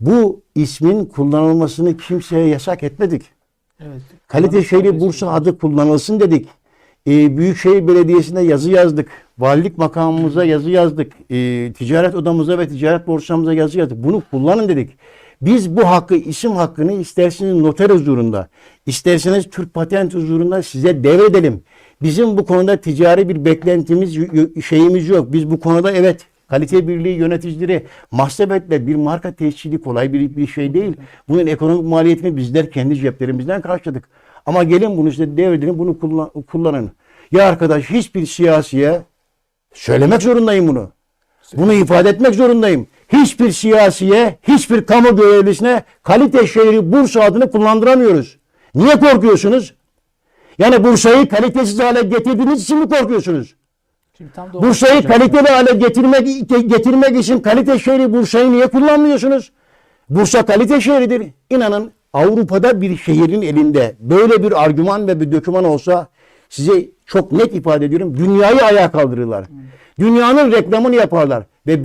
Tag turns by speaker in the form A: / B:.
A: Bu ismin kullanılmasını kimseye yasak etmedik.
B: Evet.
A: Kalite şehri. Bursa adı kullanılsın dedik. Ee, Büyükşehir Belediyesi'ne yazı yazdık. Valilik makamımıza yazı yazdık. Ee, ticaret odamıza ve ticaret borsamıza yazı yazdık. Bunu kullanın dedik. Biz bu hakkı, isim hakkını isterseniz noter huzurunda, isterseniz Türk patent huzurunda size devredelim. Bizim bu konuda ticari bir beklentimiz, şeyimiz yok. Biz bu konuda evet kalite birliği yöneticileri mahsebetle bir marka tescili kolay bir, bir şey değil. Bunun ekonomik maliyetini bizler kendi ceplerimizden karşıladık. Ama gelin bunu size devredin, bunu kullan- kullanın. Ya arkadaş hiçbir siyasiye söylemek zorundayım bunu. Bunu ifade etmek zorundayım. Hiçbir siyasiye, hiçbir kamu görevlisine kalite şehri Bursa adını kullandıramıyoruz. Niye korkuyorsunuz? Yani Bursa'yı kalitesiz hale getirdiğiniz için mi korkuyorsunuz? Bursa'yı kaliteli hale getirmek getirmek için kalite şehri Bursa'yı niye kullanmıyorsunuz? Bursa kalite şehridir. İnanın Avrupa'da bir şehrin elinde böyle bir argüman ve bir doküman olsa size çok net ifade ediyorum dünyayı ayağa kaldırırlar. Dünyanın reklamını yaparlar ve